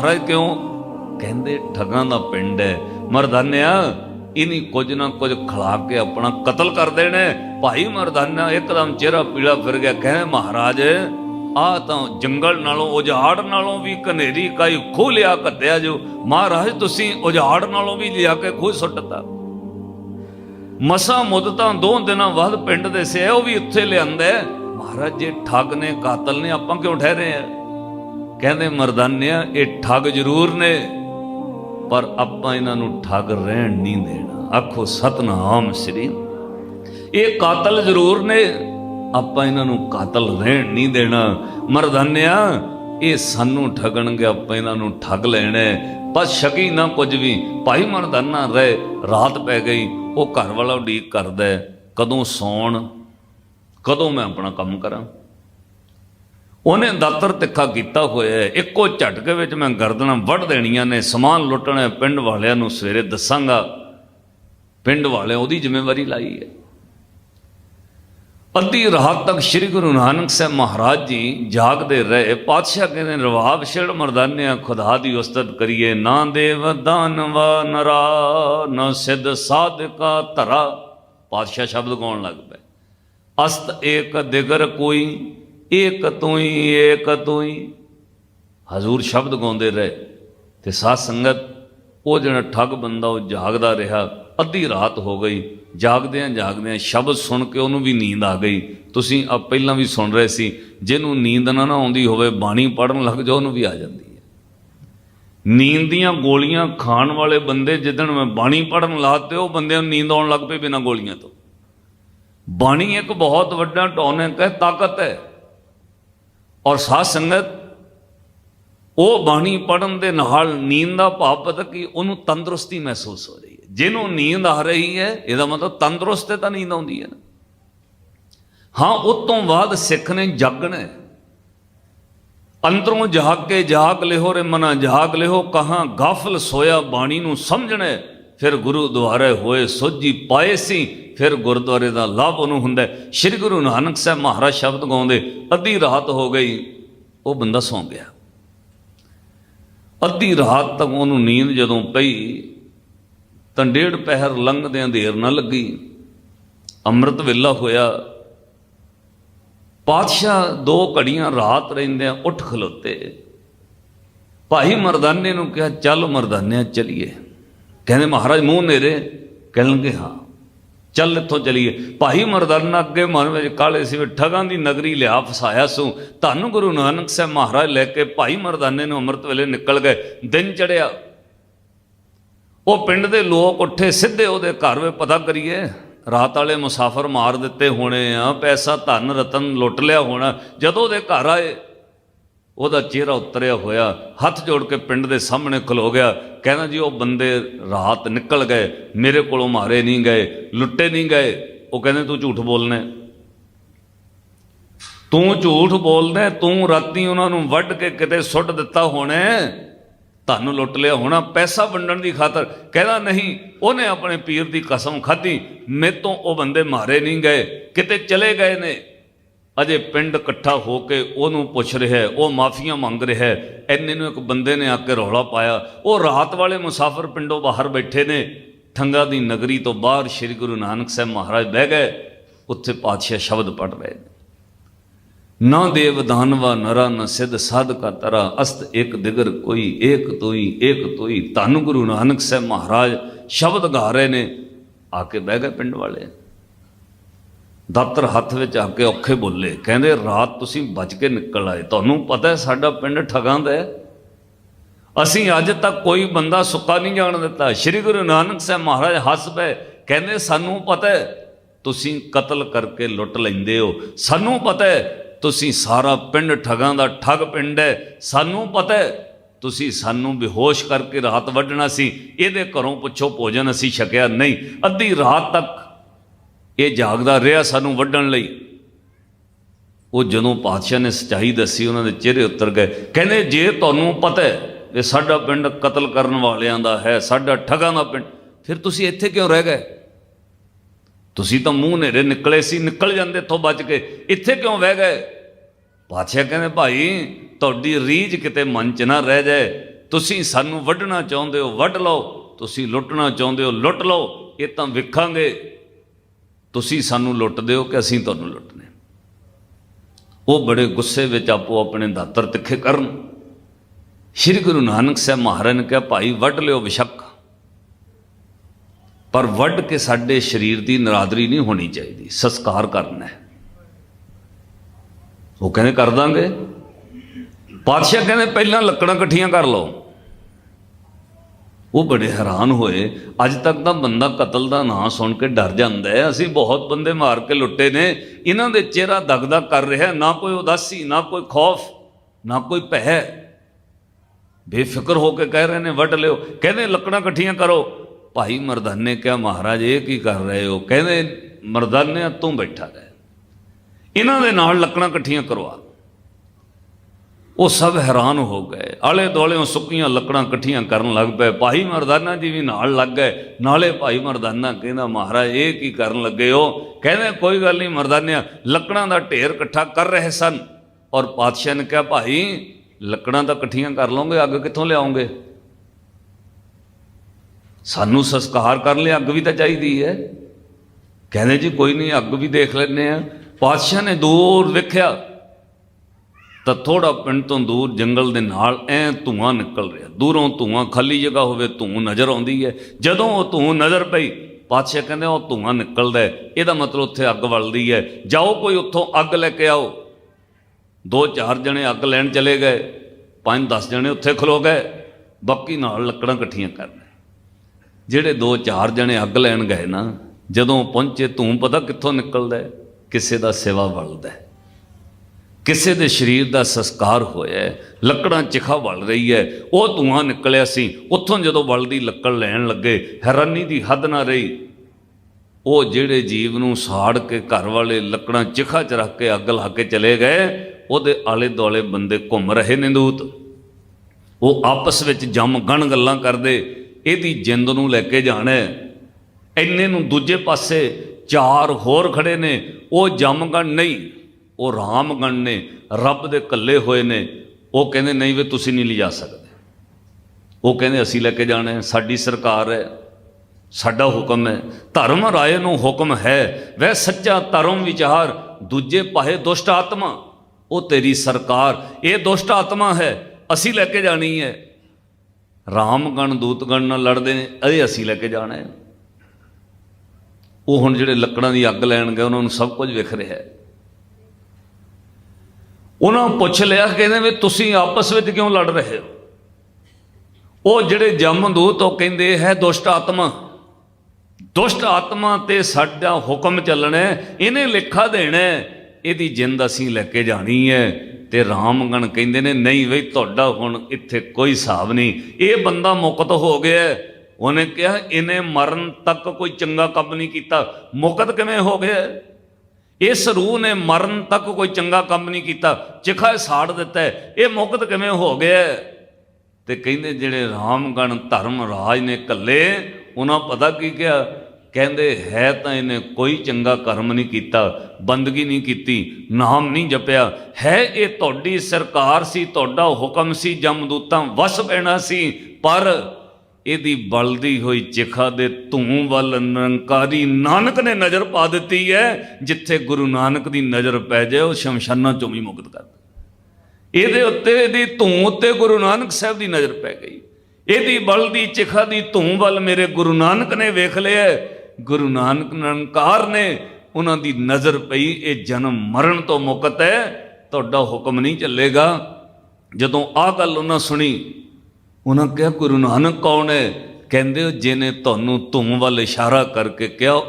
ਮਹਾਰਾਜ ਕਿਉਂ? ਕਹਿੰਦੇ ਠੱਗਾਂ ਦਾ ਪਿੰਡ ਹੈ। ਮਰਦਾਨਿਆ, ਇਨੀ ਕੁਝ ਨਾ ਕੁਝ ਖਲਾ ਕੇ ਆਪਣਾ ਕਤਲ ਕਰ ਦੇਣੇ ਭਾਈ ਮਰਦਾਨਾ ਇੱਕਦਮ ਚਿਹਰਾ ਪੀਲਾ ਫਿਰ ਗਿਆ ਕਹਿੰਦੇ ਮਹਾਰਾਜ, ਆ ਤਾਂ ਜੰਗਲ ਨਾਲੋਂ, ਉਜਾੜ ਨਾਲੋਂ ਵੀ ਕਨੇਰੀ ਕਾਈ ਖੋਹ ਲਿਆ ਕੱਤਿਆ ਜੋ। ਮਹਾਰਾਜ, ਤੁਸੀਂ ਉਜਾੜ ਨਾਲੋਂ ਵੀ ਲਿਆ ਕੇ ਖੋਹ ਸੁੱਟਤਾ। ਮਸਾ ਮੁੱਦਤਾਂ ਦੋ ਦਿਨਾਂ ਬਾਅਦ ਪਿੰਡ ਦੇ ਸੇ ਉਹ ਵੀ ਉੱਥੇ ਲਿਆਂਦਾ ਮਹਾਰਾਜ, ਜੇ ਠੱਗ ਨੇ, ਕਾਤਲ ਨੇ, ਆਪਾਂ ਕਿਉਂ ਠਹਿਰੇ ਆ? ਕਹਿੰਦੇ ਮਰਦਾਨਿਆ, ਇਹ ਠੱਗ ਜ਼ਰੂਰ ਨੇ, ਪਰ ਆਪਾਂ ਇਹਨਾਂ ਨੂੰ ਠੱਗ ਰਹਿਣ ਨਹੀਂ ਦੇਣਾ। ਆਖੋ, ਸਤਨਾਮ ਸ੍ਰੀ ਇਹ ਕਾਤਲ ਜ਼ਰੂਰ ਨੇ, ਆਪਾਂ ਇਹਨਾਂ ਨੂੰ ਕਾਤਲ ਰਹਿਣ ਨਹੀਂ ਦੇਣਾ। ਮਰਦਾਨਿਆ, ਇਹ ਸਾਨੂੰ ਠਗਣਗੇ, ਆਪਾਂ ਇਹਨਾਂ ਨੂੰ ਠੱਗ ਲੈਣਾ ਪਰ ਬਸ ਸ਼ਕੀ ਨਾ ਕੁਝ ਵੀ, ਭਾਈ ਮਰਦਾਨਾ ਰਹਿ, ਰਾਤ ਪੈ ਗਈ, ਉਹ ਘਰ ਵਾਲਾ ਉਡੀਕ ਕਰਦਾ ਕਦੋਂ ਸੌਣ, ਕਦੋਂ ਮੈਂ ਆਪਣਾ ਕੰਮ ਕਰਾਂ? ਉਹਨੇ ਦਾਤਰ ਤਿੱਖਾ ਕੀਤਾ ਹੋਇਆ ਇੱਕੋ ਝਟਕੇ ਵਿੱਚ ਮੈਂ ਗਰਦਨਾਂ ਵੱਢ ਦੇਣੀਆਂ ਨੇ, ਸਮਾਨ ਲੁੱਟਣਾ ਪਿੰਡ ਵਾਲਿਆਂ ਨੂੰ ਸਵੇਰੇ ਦੱਸਾਂਗਾ, ਪਿੰਡ ਵਾਲਿਆਂ ਉਹਦੀ ਜ਼ਿੰਮੇਵਾਰੀ ਲਾਈ ਹੈ। ਅੱਧੀ ਰਾਤ ਤੱਕ ਸ੍ਰੀ ਗੁਰੂ ਨਾਨਕ ਸਾਹਿਬ ਮਹਾਰਾਜ ਜੀ ਜਾਗਦੇ ਰਹੇ। ਪਾਤਸ਼ਾਹ ਕਹਿੰਦੇ, ਰਵਾਬ ਛੇੜ ਮਰਦਾਨਿਆ, ਖੁਦਾ ਦੀ ਉਸਤਤ ਕਰੀਏ। ਨਾ ਦੇਵ ਦਾਨਵਾ ਨਰਾ ਨਾ ਸਿੱਧ ਸਾਧਕਾ ਧਰਾ। ਪਾਤਸ਼ਾਹ ਸ਼ਬਦ ਗਾਉਣ ਲੱਗ ਪਏ। ਅਸਤ ਏਕ ਦਿਗਰ ਕੋਈ ਏਕ ਤੂੰ ਹੀ ਏਕ ਤੂੰ ਹੀ। ਹਜ਼ੂਰ ਸ਼ਬਦ ਗਾਉਂਦੇ ਰਹੇ ਤੇ ਸਾਧ ਸੰਗਤ, ਉਹ ਜਿਹੜਾ ਠੱਗ ਬੰਦਾ ਉਹ ਜਾਗਦਾ ਰਿਹਾ। ਅੱਧੀ ਰਾਤ ਹੋ ਗਈ, ਜਾਗਦਿਆਂ ਜਾਗਦਿਆਂ ਸ਼ਬਦ ਸੁਣ ਕੇ ਉਹਨੂੰ ਵੀ ਨੀਂਦ ਆ ਗਈ। ਤੁਸੀਂ ਆ ਪਹਿਲਾਂ ਵੀ ਸੁਣ ਰਹੇ ਸੀ, ਜਿਹਨੂੰ ਨੀਂਦ ਨਾ ਨਾ ਆਉਂਦੀ ਹੋਵੇ, ਬਾਣੀ ਪੜਨ ਲੱਗ ਜਾਓ, ਉਹਨੂੰ ਵੀ ਆ ਜਾਂਦੀ ਹੈ। ਨੀਂਦ ਦੀਆਂ ਗੋਲੀਆਂ ਖਾਣ ਵਾਲੇ ਬੰਦੇ ਜਿੱਦਣ ਮੈਂ ਬਾਣੀ ਪੜਨ ਲਾਤੇ ਉਹ ਬੰਦਿਆਂ ਨੂੰ ਨੀਂਦ ਆਉਣ ਲੱਗ ਪਈ ਬਿਨਾਂ ਗੋਲੀਆਂ ਤੋਂ। ਬਾਣੀ ਇੱਕ ਬਹੁਤ ਵੱਡਾ ਟੌਨਿਕ ਹੈ, ਤਾਕਤ ਹੈ। ਔਰ ਸਾਧ ਸੰਗਤ, ਉਹ ਬਾਣੀ ਪੜਨ ਦੇ ਨਾਲ ਨੀਂਦ ਦਾ ਭਾਵ ਪਤਾ ਕਿ, ਉਹਨੂੰ ਤੰਦਰੁਸਤੀ ਮਹਿਸੂਸ ਹੋ ਰਹੀ ਹੈ। ਜਿਹਨੂੰ ਨੀਂਦ ਆ ਰਹੀ ਹੈ, ਇਹਦਾ ਮਤਲਬ ਤੰਦਰੁਸਤ ਤੇ ਤਾਂ ਨੀਂਦ ਆਉਂਦੀ ਹੈ ਨਾ। ਹਾਂ, ਉਸ ਤੋਂ ਬਾਅਦ ਸਿੱਖ ਨੇ ਜਾਗਣਾ ਹੈ। ਅੰਦਰੋਂ ਜਾਗ ਕੇ ਜਾਗ ਲਿਹੋ ਰੇ ਮਨਾ, ਜਾਗ ਲਿਹੋ ਕਹਾਂ, ਗਾਫਲ ਸੋਇਆ ਬਾਣੀ ਨੂੰ ਸਮਝਣਾ ਫਿਰ ਗੁਰੂ ਦੁਆਰੇ ਹੋਏ ਸੋਝੀ ਪਾਏ ਸੀ ਫਿਰ ਗੁਰਦੁਆਰੇ ਦਾ ਲਾਭ ਉਹਨੂੰ ਹੁੰਦਾ ਸ੍ਰੀ ਗੁਰੂ ਨਾਨਕ ਸਾਹਿਬ ਮਹਾਰਾਜ ਸ਼ਬਦ ਗਾਉਂਦੇ, ਅੱਧੀ ਰਾਤ ਹੋ ਗਈ, ਉਹ ਬੰਦਾ ਸੌਂ ਗਿਆ। ਅੱਧੀ ਰਾਤ ਤੱਕ ਉਹਨੂੰ ਨੀਂਦ ਜਦੋਂ ਪਈ, ਤਾਂ ਡੇਢ ਪਹਿਰ ਲੰਘਦਿਆਂ ਦੇਰ ਨਾ ਲੱਗੀ। ਅੰਮ੍ਰਿਤ ਵੇਲਾ ਹੋਇਆ। ਪਾਤਸ਼ਾਹ ਦੋ ਘੜੀਆਂ ਰਾਤ ਰਹਿੰਦਿਆਂ ਉੱਠ ਖਲੋਤੇ। ਭਾਈ ਮਰਦਾਨੇ ਨੂੰ ਕਿਹਾ, ਚੱਲ ਮਰਦਾਨਿਆ, ਚਲੀਏ। ਕਹਿੰਦੇ, ਮਹਾਰਾਜ ਮੂੰਹ ਨੇਰੇ ਕਹਿਣਗੇ, ਹਾਂ। ਚੱਲ ਇੱਥੋਂ ਚਲੀਏ। ਭਾਈ ਮਰਦਾਨਾ ਅੱਗੇ ਮਨ ਵਿੱਚ ਕਾਲੇ ਸੀ ਵੀ ਠਗਾਂ ਦੀ ਨਗਰੀ ਲਿਆ ਫਸਾਇਆ ਸੂ। ਧੰਨ ਗੁਰੂ ਨਾਨਕ ਸਾਹਿਬ ਮਹਾਰਾਜ ਲੈ ਕੇ ਭਾਈ ਮਰਦਾਨੇ ਨੂੰ ਅੰਮ੍ਰਿਤ ਵੇਲੇ ਨਿਕਲ ਗਏ। ਦਿਨ ਚੜਿਆ ਉਹ ਪਿੰਡ ਦੇ ਲੋਕ ਉੱਠੇ, ਸਿੱਧੇ ਉਹਦੇ ਘਰ ਵਿੱਚ ਪਤਾ ਕਰੀਏ, ਰਾਤ ਵਾਲੇ ਮੁਸਾਫਰ ਮਾਰ ਦਿੱਤੇ ਹੋਣੇ ਆ, ਪੈਸਾ ਧਨ ਰਤਨ ਲੁੱਟ ਲਿਆ ਹੋਣਾ। ਜਦੋਂ ਉਹਦੇ ਘਰ ਆਏ ਉਹਦਾ ਚਿਹਰਾ ਉਤਰਿਆ ਹੋਇਆ, ਹੱਥ ਜੋੜ ਕੇ ਪਿੰਡ ਦੇ ਸਾਹਮਣੇ ਖਲੋ ਗਿਆ। ਕਹਿੰਦਾ ਜੀ, ਉਹ ਬੰਦੇ ਰਾਤ ਨਿਕਲ ਗਏ, ਮੇਰੇ ਕੋਲੋਂ ਮਾਰੇ ਨਹੀਂ ਗਏ, ਲੁੱਟੇ ਨਹੀਂ ਗਏ। ਉਹ ਕਹਿੰਦੇ, ਤੂੰ ਝੂਠ ਬੋਲਣਾ ਤੂੰ ਝੂਠ ਬੋਲਦਾ ਤੂੰ ਰਾਤੀ ਉਹਨਾਂ ਨੂੰ ਵੱਢ ਕੇ ਕਿਤੇ ਸੁੱਟ ਦਿੱਤਾ ਹੋਣਾ ਹੈ। ਤੁਹਾਨੂੰ ਲੁੱਟ ਲਿਆ ਹੋਣਾ, ਪੈਸਾ ਵੰਡਣ ਦੀ ਖਾਤਰ। ਕਹਿੰਦਾ, ਨਹੀਂ, ਉਹਨੇ ਆਪਣੇ ਪੀਰ ਦੀ ਕਸਮ ਖਾਧੀ। ਮੇਤੋਂ ਉਹ ਬੰਦੇ ਮਾਰੇ ਨਹੀਂ ਗਏ, ਕਿਤੇ ਚਲੇ ਗਏ ਨੇ। ਅਜੇ ਪਿੰਡ ਇਕੱਠਾ ਹੋ ਕੇ ਉਹਨੂੰ ਪੁੱਛ ਰਿਹਾ ਹੈ, ਉਹ ਮਾਫੀਆਂ ਮੰਗ ਰਿਹਾ ਹੈ। ਐਨੇ ਨੂੰ ਇੱਕ ਬੰਦੇ ਨੇ ਆ ਕੇ ਰੌਲਾ ਪਾਇਆ। ਉਹ ਰਾਤ ਵਾਲੇ ਮੁਸਾਫਰ ਪਿੰਡੋਂ ਬਾਹਰ ਬੈਠੇ ਨੇ। ਠੰਗਾ ਦੀ ਨਗਰੀ ਤੋਂ ਬਾਹਰ ਸ੍ਰੀ ਗੁਰੂ ਨਾਨਕ ਸਾਹਿਬ ਮਹਾਰਾਜ ਬਹਿ ਗਏ। ਉੱਥੇ ਪਾਤਸ਼ਾਹ ਸ਼ਬਦ ਪੜ ਰਹੇ ਨੇ। ਨਾ ਦੇਵ ਦਾਨਵਾ ਨਰਾ ਨ ਸਿੱਧ ਸਾਧਕਾ ਤਰਾ ਅਸਤ ਇੱਕ ਦਿਗਰ ਕੋਈ ਏਕ ਤੋਈ ਏਕ ਤੋਈ। ਧੰਨ ਗੁਰੂ ਨਾਨਕ ਸਾਹਿਬ ਮਹਾਰਾਜ ਸ਼ਬਦ ਗਾ ਰਹੇ ਨੇ। ਆ ਕੇ ਬਹਿ ਗਏ ਪਿੰਡ ਵਾਲੇ। ਦਾਤਰ ਹੱਥ ਵਿੱਚ ਆ ਕੇ ਔਖੇ ਬੋਲੇ। ਕਹਿੰਦੇ, ਰਾਤ ਤੁਸੀਂ ਬਚ ਕੇ ਨਿਕਲ ਆਏ। ਤੁਹਾਨੂੰ ਪਤਾ ਹੈ, ਸਾਡਾ ਪਿੰਡ ਠਗਾਂ ਦਾ ਹੈ। ਅਸੀਂ ਅੱਜ ਤੱਕ ਕੋਈ ਬੰਦਾ ਸੁੱਕਾ ਨਹੀਂ ਜਾਣ ਦਿੱਤਾ। ਸ੍ਰੀ ਗੁਰੂ ਨਾਨਕ ਸਾਹਿਬ ਮਹਾਰਾਜ ਹੱਸ ਪਏ। ਕਹਿੰਦੇ, ਸਾਨੂੰ ਪਤਾ ਹੈ, ਤੁਸੀਂ ਕਤਲ ਕਰਕੇ ਲੁੱਟ ਲੈਂਦੇ ਹੋ। ਸਾਨੂੰ ਪਤਾ ਹੈ, ਤੁਸੀਂ ਸਾਰਾ ਪਿੰਡ ਠਗਾਂ ਦਾ ਠੱਗ ਪਿੰਡ ਹੈ। ਸਾਨੂੰ ਪਤਾ ਹੈ, ਤੁਸੀਂ ਸਾਨੂੰ ਬੇਹੋਸ਼ ਕਰਕੇ ਰਾਤ ਵੱਢਣਾ ਸੀ। ਇਹਦੇ ਘਰੋਂ ਪੁੱਛੋ, ਭੋਜਨ ਅਸੀਂ ਛਕਿਆ ਨਹੀਂ। ਅੱਧੀ ਰਾਤ ਤੱਕ ਇਹ ਜਾਗਦਾ ਰਿਹਾ ਸਾਨੂੰ ਵੱਢਣ ਲਈ। ਉਹ ਜਦੋਂ ਪਾਤਸ਼ਾਹ ਨੇ ਸਚਾਈ ਦੱਸੀ, ਉਹਨਾਂ ਦੇ ਚਿਹਰੇ ਉਤਰ ਗਏ। ਕਹਿੰਦੇ, ਜੇ ਤੁਹਾਨੂੰ ਪਤਾ ਹੈ ਇਹ ਸਾਡਾ ਪਿੰਡ ਕਤਲ ਕਰਨ ਵਾਲਿਆਂ ਦਾ ਹੈ, ਸਾਡਾ ਠਗਾਂ ਦਾ ਪਿੰਡ, ਫਿਰ ਤੁਸੀਂ ਇੱਥੇ ਕਿਉਂ ਰਹਿ ਗਏ? ਤੁਸੀਂ ਤਾਂ ਮੂੰਹ ਨੇਰੇ ਨਿਕਲੇ ਸੀ, ਨਿਕਲ ਜਾਂਦੇ ਇੱਥੋਂ ਬਚ ਕੇ। ਇੱਥੇ ਕਿਉਂ ਬਹਿ ਗਏ? ਪਾਤਸ਼ਾਹ ਕਹਿੰਦੇ, ਭਾਈ, ਤੁਹਾਡੀ ਰੀਝ ਕਿਤੇ ਮਨ ਚ ਨਾ ਰਹਿ ਜਾਏ। ਤੁਸੀਂ ਸਾਨੂੰ ਵੱਢਣਾ ਚਾਹੁੰਦੇ ਹੋ, ਵੱਢ ਲਓ। ਤੁਸੀਂ ਲੁੱਟਣਾ ਚਾਹੁੰਦੇ ਹੋ, ਲੁੱਟ ਲਓ। ਇਹ ਤਾਂ ਵੇਖਾਂਗੇ। ਤੁਸੀਂ ਸਾਨੂੰ ਲੁੱਟਦੇ ਹੋ ਕਿ ਅਸੀਂ ਤੁਹਾਨੂੰ ਲੁੱਟਨੇ ਉਹ ਬੜੇ ਗੁੱਸੇ ਵਿੱਚ ਆਪੋ ਆਪਣੇ ਦਾਤਰ ਤਿੱਖੇ ਕਰਨ। ਸ਼੍ਰੀ ਗੁਰੂ ਨਾਨਕ ਸਾਹਿਬ ਮਹਾਰਾਜ ਨੇ ਕਿਹਾ, ਭਾਈ, ਵੱਢ ਲਿਓ ਬਿਸ਼ੱਕ। ਪਰ ਵੱਢ ਕੇ ਸਾਡੇ ਸਰੀਰ ਦੀ ਨਰਾਦਰੀ ਨਹੀਂ ਹੋਣੀ ਚਾਹੀਦੀ, ਸੰਸਕਾਰ ਕਰਨਾ ਹੈ। ਉਹ ਕਹਿੰਦੇ, ਕਰ ਦਾਂਗੇ। ਪਾਤਸ਼ਾਹ ਕਹਿੰਦੇ, ਪਹਿਲਾਂ ਲੱਕੜਾਂ ਇਕੱਠੀਆਂ ਕਰ ਲਓ। ਉਹ ਬੜੇ ਹੈਰਾਨ ਹੋਏ। ਅੱਜ ਤੱਕ ਤਾਂ ਬੰਦਾ ਕਤਲ ਦਾ ਨਾਂ ਸੁਣ ਕੇ ਡਰ ਜਾਂਦਾ ਹੈ। ਅਸੀਂ ਬਹੁਤ ਬੰਦੇ ਮਾਰ ਕੇ ਲੁੱਟੇ ਨੇ। ਇਹਨਾਂ ਦੇ ਚਿਹਰਾ ਦਗਦਗ ਕਰ ਰਿਹਾ ਨਾ ਕੋਈ ਉਦਾਸੀ, ਨਾ ਕੋਈ ਖੌਫ, ਨਾ ਕੋਈ ਭੈ। ਬੇਫਿਕਰ ਹੋ ਕੇ ਕਹਿ ਰਹੇ ਨੇ, ਵੱਢ ਲਿਓ। ਕਹਿੰਦੇ, ਲੱਕੜਾਂ ਇਕੱਠੀਆਂ ਕਰੋ। ਭਾਈ ਮਰਦਾਨੇ ਕਿਹਾ, ਮਹਾਰਾਜ, ਇਹ ਕੀ ਕਰ ਰਹੇ ਹੋ? ਕਹਿੰਦੇ ਮਰਦਾਨੇ ਤੂੰ ਬੈਠਾ ਰਹਿ। ਇਹਨਾਂ ਦੇ ਨਾਲ ਲੱਕੜਾਂ ਇਕੱਠੀਆਂ ਕਰਵਾ। ਉਹ ਸਭ ਹੈਰਾਨ ਹੋ ਗਏ। ਆਲੇ ਦੁਆਲਿਓਂ ਸੁੱਕੀਆਂ ਲੱਕੜਾਂ ਇਕੱਠੀਆਂ ਕਰਨ ਲੱਗ ਪਏ। ਭਾਈ ਮਰਦਾਨਾ ਜੀ ਵੀ ਨਾਲ ਲੱਗ ਗਏ। ਨਾਲੇ ਭਾਈ ਮਰਦਾਨਾ ਕਹਿੰਦਾ, ਮਹਾਰਾਜ, ਇਹ ਕੀ ਕਰਨ ਲੱਗੇ ਹੋ? ਕਹਿੰਦੇ, ਕੋਈ ਗੱਲ ਨਹੀਂ ਮਰਦਾਨਿਆ, ਲੱਕੜਾਂ ਦਾ ਢੇਰ ਇਕੱਠਾ ਕਰ ਰਹੇ ਸਨ। ਔਰ ਪਾਤਸ਼ਾਹ ਨੇ ਕਿਹਾ, ਭਾਈ, ਲੱਕੜਾਂ ਤਾਂ ਇਕੱਠੀਆਂ ਕਰ ਲਓਗੇ, ਅੱਗ ਕਿੱਥੋਂ ਲਿਆਉਂਗੇ ਸਾਨੂੰ ਸੰਸਕਾਰ ਕਰਨ ਲਈ ਅੱਗ ਵੀ ਤਾਂ ਚਾਹੀਦੀ ਹੈ। ਕਹਿੰਦੇ, ਜੀ, ਕੋਈ ਨਹੀਂ, ਅੱਗ ਵੀ ਦੇਖ ਲੈਂਦੇ ਆ ਪਾਤਸ਼ਾਹ ਨੇ ਦੂਰ ਵੇਖਿਆ। ਤਾਂ ਥੋੜਾ ਪਿੰਡ ਤੋਂ ਦੂਰ ਜੰਗਲ ਦੇ ਨਾਲ ਐ ਧੂਆਂ ਨਿਕਲ ਰਿਹਾ। ਦੂਰੋਂ ਧੂਆਂ, ਖਾਲੀ ਜਗ੍ਹਾ ਹੋਵੇ ਧੂੰ ਨਜ਼ਰ ਆਉਂਦੀ ਹੈ। ਜਦੋਂ ਉਹ ਧੂੰ ਨਜ਼ਰ ਪਈ, ਪਾਤਸ਼ਾਹ ਕਹਿੰਦੇ ਉਹ ਧੂਆਂ ਨਿਕਲਦਾ ਇਹਦਾ ਮਤਲਬ ਉੱਥੇ ਅੱਗ ਵਲਦੀ ਹੈ। ਜਾਓ ਕੋਈ ਉੱਥੋਂ ਅੱਗ ਲੈ ਕੇ ਆਓ। ਦੋ ਚਾਰ ਜਣੇ ਅੱਗ ਲੈਣ ਚਲੇ ਗਏ। ਪੰਜ 10 ਜਣੇ ਉੱਥੇ ਖਲੋ ਗਏ। ਬਾਕੀ ਨਾਲ ਲੱਕੜਾਂ ਇਕੱਠੀਆਂ ਕਰਨੇ ਜਿਹੜੇ ਦੋ ਚਾਰ ਜਣੇ ਅੱਗ ਲੈਣ ਗਏ ਨਾ, ਜਦੋਂ ਪਹੁੰਚੇ ਧੂੰ ਪਤਾ ਕਿੱਥੋਂ ਨਿਕਲਦਾ ਕਿਸੇ ਦਾ ਸੇਵਾ ਵਲਦਾ ਕਿਸੇ ਦੇ ਸਰੀਰ ਦਾ ਸੰਸਕਾਰ ਹੋਇਆ ਲੱਕੜਾਂ ਚਿਖਾ ਵਲ ਰਹੀ ਹੈ, ਉਹ ਧੂਆਂ ਨਿਕਲਿਆ ਸੀ, ਉੱਥੋਂ ਜਦੋਂ ਵਲਦੀ ਲੱਕੜ ਲੈਣ ਲੱਗੇ, ਹੈਰਾਨੀ ਦੀ ਹੱਦ ਨਾ ਰਹੀ ਉਹ ਜਿਹੜੇ ਜੀਵ ਨੂੰ ਸਾੜ ਕੇ ਘਰ ਵਾਲੇ ਲੱਕੜਾਂ ਚਿਖਾ ਚ ਰੱਖ ਕੇ ਅੱਗ ਲਾ ਕੇ ਚਲੇ ਗਏ, ਉਹਦੇ ਆਲੇ ਦੁਆਲੇ ਬੰਦੇ ਘੁੰਮ ਰਹੇ ਨੇ ਦੂਤ ਉਹ ਆਪਸ ਵਿੱਚ ਜੰਮ ਗਣ ਗੱਲਾਂ ਕਰਦੇ, ਇਹਦੀ ਜਿੰਦ ਨੂੰ ਲੈ ਕੇ ਜਾਣਾ ਹੈ। ਇੰਨੇ ਨੂੰ ਦੂਜੇ ਪਾਸੇ ਚਾਰ ਹੋਰ ਖੜੇ ਨੇ, ਉਹ ਜਮਗਣ ਨਹੀਂ ਉਹ ਰਾਮਗਣ ਨੇ, ਰੱਬ ਦੇ ਕੱਲੇ ਹੋਏ ਨੇ, ਉਹ ਕਹਿੰਦੇ ਨਹੀਂ ਵੀ ਤੁਸੀਂ ਨਹੀਂ ਲਿਜਾ ਸਕਦੇ। ਉਹ ਕਹਿੰਦੇ ਅਸੀਂ ਲੈ ਕੇ ਜਾਣਾ ਹੈ, ਸਾਡੀ ਸਰਕਾਰ ਹੈ, ਸਾਡਾ ਹੁਕਮ ਹੈ, ਧਰਮ ਰਾਏ ਨੂੰ ਹੁਕਮ ਹੈ ਵੈ ਸੱਚਾ ਧਰਮ ਵਿਚਾਰ, ਦੂਜੇ ਪਾਹੇ ਦੁਸ਼ਟ ਆਤਮਾ, ਉਹ ਤੇਰੀ ਸਰਕਾਰ, ਇਹ ਦੁਸ਼ਟ ਆਤਮਾ ਹੈ, ਅਸੀਂ ਲੈ ਕੇ ਜਾਣੀ ਹੈ। ਰਾਮਗਣ, ਦੂਤਗਣ ਨਾਲ ਲੜਦੇ ਨੇ ਇਹ ਅਸੀਂ ਲੈ ਕੇ ਜਾਣਾ ਹੈ। ਉਹ ਹੁਣ ਜਿਹੜੇ ਲੱਕੜਾਂ ਦੀ ਅੱਗ ਲੈਣ ਗਏ, ਉਹਨਾਂ ਨੂੰ ਸਭ ਕੁਝ ਵਿਖ ਰਿਹਾ ਹੈ। ਉਹਨਾਂ ਨੂੰ ਪੁੱਛ ਲਿਆ ਕਹਿੰਦੇ ਵੀ ਤੁਸੀਂ ਆਪਸ ਵਿੱਚ ਕਿਉਂ ਲੜ ਰਹੇ ਹੋ? ਉਹ ਜਿਹੜੇ ਜਮਦੂਤ ਉਹ ਕਹਿੰਦੇ, ਹੈ ਦੁਸ਼ਟ ਆਤਮਾ ਦੁਸ਼ਟ ਆਤਮਾ ਤੇ ਸਾਡਾ ਹੁਕਮ ਚੱਲਣਾ ਇਹਨੇ ਲਿਖਾ ਦੇਣਾ ਇਹਦੀ ਜਿੰਦ ਅਸੀਂ ਲੈ ਕੇ ਜਾਣੀ ਹੈ। ਤੇ ਰਾਮਗਣ ਕਹਿੰਦੇ ਨੇ, ਨਹੀਂ ਬਈ, ਤੁਹਾਡਾ ਹੁਣ ਇੱਥੇ ਕੋਈ ਹਿਸਾਬ ਨਹੀਂ। ਇਹ ਬੰਦਾ ਮੁਕਤ ਹੋ ਗਿਆ ਉਹਨੇ ਕਿਹਾ, ਇਹਨੇ ਮਰਨ ਤੱਕ ਕੋਈ ਚੰਗਾ ਕੰਮ ਨਹੀਂ ਕੀਤਾ। ਮੁਕਤ ਕਿਵੇਂ ਹੋ ਗਿਆ? ਇਸ ਰੂਹ ਨੇ ਮਰਨ ਤੱਕ ਕੋਈ ਚੰਗਾ ਕੰਮ ਨਹੀਂ ਕੀਤਾ। ਚਿਖਾ ਸਾੜ ਦਿੱਤਾ ਇਹ ਮੁਕਤ ਕਿਵੇਂ ਹੋ ਗਿਆ ਤੇ ਕਹਿੰਦੇ ਜਿਹੜੇ ਰਾਮਗਣ ਧਰਮ ਰਾਜ ਨੇ ਕੱਲੇ, ਉਹਨਾਂ ਪਤਾ ਕੀ ਕਿਹਾ? ਕਹਿੰਦੇ ਹੈ ਤਾਂ ਇਹਨੇ ਕੋਈ ਚੰਗਾ ਕਰਮ ਨਹੀਂ ਕੀਤਾ, ਬੰਦਗੀ ਨਹੀਂ ਕੀਤੀ, ਨਾਮ ਨਹੀਂ ਜਪਿਆ। ਹੈ ਇਹ ਤੁਹਾਡੀ ਸਰਕਾਰ ਸੀ, ਤੁਹਾਡਾ ਹੁਕਮ ਸੀ, ਜਮਦੂਤਾਂ ਵਸ ਪੈਣਾ ਸੀ, ਪਰ ਇਹਦੀ ਬਲਦੀ ਹੋਈ ਚਿਖਾ ਦੇ ਧੂੰ ਵੱਲ ਨਿਰੰਕਾਰੀ ਨਾਨਕ ਨੇ ਨਜ਼ਰ ਪਾ ਦਿੱਤੀ ਹੈ, ਜਿੱਥੇ ਗੁਰੂ ਨਾਨਕ ਦੀ ਨਜ਼ਰ ਪੈ ਜਾਏ, ਉਹ ਸ਼ਮਸ਼ਾਨਾਂ ਚੋਂ ਵੀ ਮੁਕਤ ਕਰ ਇਹਦੇ ਉੱਤੇ ਇਹਦੀ ਧੂੰ ਉੱਤੇ ਗੁਰੂ ਨਾਨਕ ਸਾਹਿਬ ਦੀ ਨਜ਼ਰ ਪੈ ਗਈ। ਇਹਦੀ ਬਲਦੀ ਚਿਖਾ ਦੀ ਧੂੰ ਵੱਲ ਮੇਰੇ ਗੁਰੂ ਨਾਨਕ ਨੇ ਵੇਖ ਲਿਆ। ਗੁਰੂ ਨਾਨਕ ਨਿਰੰਕਾਰ ਨੇ ਉਹਨਾਂ ਦੀ ਨਜ਼ਰ ਪਈ, ਇਹ ਜਨਮ ਮਰਨ ਤੋਂ ਮੁਕਤ ਹੈ, ਤੁਹਾਡਾ ਹੁਕਮ ਨਹੀਂ ਚੱਲੇਗਾ। ਜਦੋਂ ਆਹ ਗੱਲ ਉਹਨਾਂ ਸੁਣੀ ਉਹਨਾਂ ਕਿਹਾ ਗੁਰੂ ਨਾਨਕ ਕੌਣ ਹੈ? ਕਹਿੰਦੇ ਜਿਹਨੇ ਤੁਹਾਨੂੰ ਧੂੰ ਵੱਲ ਇਸ਼ਾਰਾ ਕਰਕੇ ਕਿਹਾ